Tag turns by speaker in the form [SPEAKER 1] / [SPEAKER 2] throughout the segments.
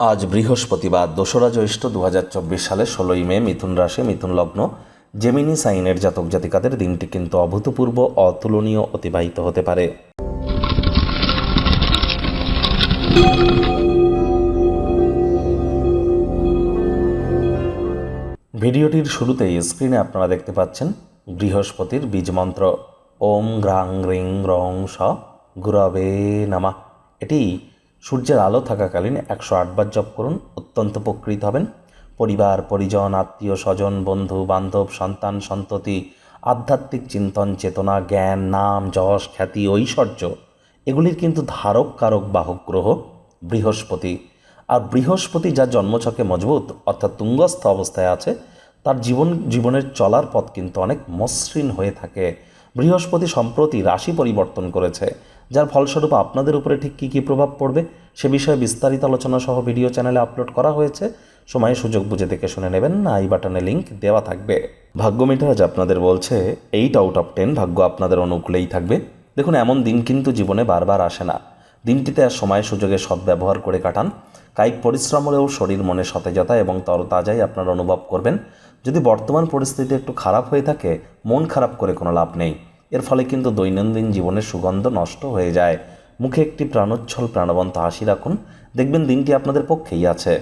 [SPEAKER 1] আজ বৃহস্পতিবার দোসরা জ্যৈষ্ঠ দু হাজার চব্বিশ সালের ষোলোই মে মিথুন রাশি, মিথুন লগ্ন জেমিনি সাইনের জাতক জাতিকাদের দিনটি কিন্তু অভূতপূর্ব, অতুলনীয়, অতিবাহিত হতে পারে। ভিডিওটির শুরুতেই স্ক্রিনে আপনারা দেখতে পাচ্ছেন বৃহস্পতির বীজ মন্ত্র। ওম গ্রাং রিং রং, স, গুরবে, নামা। এটি সূর্যের আলো থাকাকালীন একশো আটবার জপ করুন, অত্যন্ত উপকৃত হবেন। পরিবার, পরিজন, আত্মীয়, স্বজন, বন্ধু, বান্ধব, সন্তান, সন্ততি, আধ্যাত্মিক চিন্তন, চেতনা, জ্ঞান, নাম, যশ, খ্যাতি, ঐশ্বর্য, এগুলির কিন্তু ধারক, কারক, বাহক গ্রহ বৃহস্পতি। আর বৃহস্পতি যার জন্মছকে মজবুত, অর্থাৎ তুঙ্গস্থ অবস্থায় আছে, তার জীবন, জীবনের চলার পথ কিন্তু অনেক মসৃণ হয়ে থাকে। বৃহস্পতি সম্প্রতি রাশি পরিবর্তন করেছে। যার ফলস্বরূপ আপনাদের উপরে ঠিক কী কী প্রভাব পড়বে সে বিষয়ে বিস্তারিত আলোচনা সহ ভিডিও চ্যানেলে আপলোড করা হয়েছে। সময় সুযোগ বুঝে দেখে শুনে নেবেন। না আই বাটনে লিঙ্ক দেওয়া থাকবে। ভাগ্য মিটার আজ আপনাদের বলছে, এইট আউট অফ টেন ভাগ্য আপনাদের অনুকূলেই থাকবে। দেখুন, এমন দিন কিন্তু জীবনে বারবার আসে না। দিনটিতে আর সময় সুযোগে সদ্ব্যবহার করে কাটান। কায়িক পরিশ্রম হলেও শরীর মনে সতেজতা এবং তরতাজাই আপনারা অনুভব করবেন। যদি বর্তমান পরিস্থিতি একটু খারাপ হয়ে থাকে, মন খারাপ করে কোনো লাভ নেই। এর ফলে কিন্তু দৈনন্দিন জীবনের সুগন্ধ নষ্ট হয়ে যায়। মুখে একটি প্রাণোচ্ছল প্রাণবন্ত হাসি রাখুন। দেখবেন দিনটি আপনাদের পক্ষেই আছে।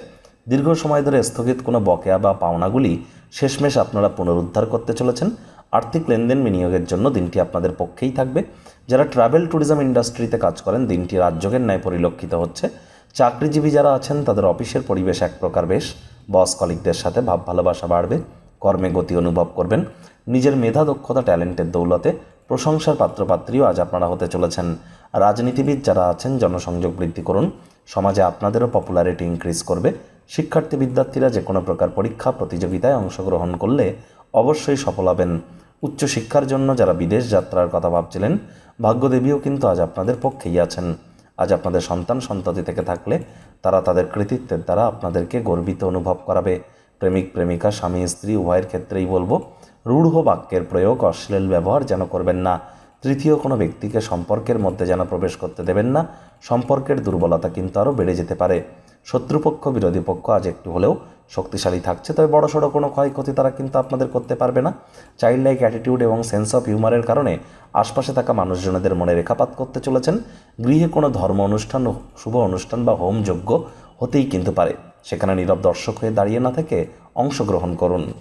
[SPEAKER 1] দীর্ঘ সময় ধরে স্থগিত কোনো বকেয়া বা পাওনাগুলি শেষমেশ আপনারা পুনরুদ্ধার করতে চলেছেন। আর্থিক লেনদেন বিনিয়োগের জন্য দিনটি আপনাদের পক্ষেই থাকবে। যারা ট্রাভেল ট্যুরিজম ইন্ডাস্ট্রিতে কাজ করেন, দিনটি রাজযোগের ন্যায় পরিলক্ষিত হচ্ছে। চাকরিজীবী যারা আছেন, তাদের অফিসের পরিবেশ এক প্রকার বেশ। বস কলিকদের সাথে ভাব ভালোবাসা বাড়বে। কর্মে গতি অনুভব করবেন। নিজের মেধা, দক্ষতা, ট্যালেন্টের দৌলতে প্রশংসার পাত্রপাত্রীও আজ আপনারা হতে চলেছেন। রাজনীতিবিদ যারা আছেন, জনসংযোগ বৃদ্ধি করুন। সমাজে আপনাদেরও পপুলারিটি ইনক্রিজ করবে। শিক্ষার্থী বিদ্যার্থীরা যে কোনো প্রকার পরীক্ষা, প্রতিযোগিতায় অংশগ্রহণ করলে অবশ্যই সফল হবেন। উচ্চশিক্ষার জন্য যারা বিদেশ যাত্রার কথা ভাবছিলেন, ভাগ্যদেবীও কিন্তু আজ আপনাদের পক্ষেই আছেন। আজ আপনাদের সন্তান সন্ততি থেকে থাকলে তারা তাদের কৃতিত্বের দ্বারা আপনাদেরকে গর্বিত অনুভব করাবে। প্রেমিক, প্রেমিকা, স্বামী, স্ত্রী, উভয়ের ক্ষেত্রেই বলব রূঢ় বাক্যের প্রয়োগ অশ্লীল ব্যবহার যেন করবেন না। তৃতীয়, কোনো ব্যক্তিকে সম্পর্কের মধ্যে যেন প্রবেশ করতে দেবেন না। সম্পর্কের দুর্বলতা কিন্তু আরও বেড়ে যেতে পারে। শত্রুপক্ষ, বিরোধী পক্ষ আজ একটু হলেও শক্তিশালী থাকছে, তবে বড় সড়ো কোনো ক্ষয়ক্ষতি তারা কিন্তু আপনাদের করতে পারবে না। চাইল্ড লাইক অ্যাটিটিউড এবং সেন্স অফ হিউমারের কারণে আশপাশে থাকা মানুষজনদের মনে রেখাপাত করতে চলেছেন। গৃহে কোনো ধর্ম অনুষ্ঠান, শুভ অনুষ্ঠান বা হোম যজ্ঞ হতেই কিন্তু পারে। সেখানে নীরব দর্শক হয়ে দাঁড়িয়ে না থেকে অংশগ্রহণ করুন।